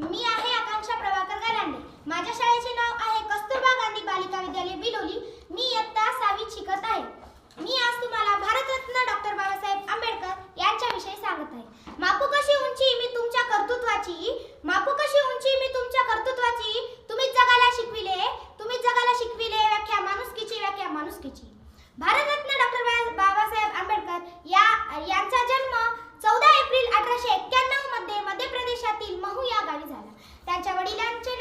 मी आहे आकांक्षा प्रभाकर गालांडे माझ्या शाळेचे नाव आहे कस्तुरबा गांधी बालिका विद्यालय बिलोली. मी इयत्ता सावीत शिकत आहे. मी आज तुम्हाला भारतरत्न डॉक्टर बाबासाहेब आंबेडकर यांच्याविषयी सांगत आहे. मापू कशी उंची मी तुमच्या कर्तृत्वाची? मापू कशी उंची मी तुमच्या कर्तृत्वाची? तुम्ही जगाला शिकविले. तुम्ही जगाला शिकविले व्याख्या माणुसकीची व्याख्या माणुसकीची. भारतरत्न डॉक्टर बाबासाहेब आंबेडकर या यांचा जन्म चौदा एप्रिल अठराशे त्यांच्या वडिलांचे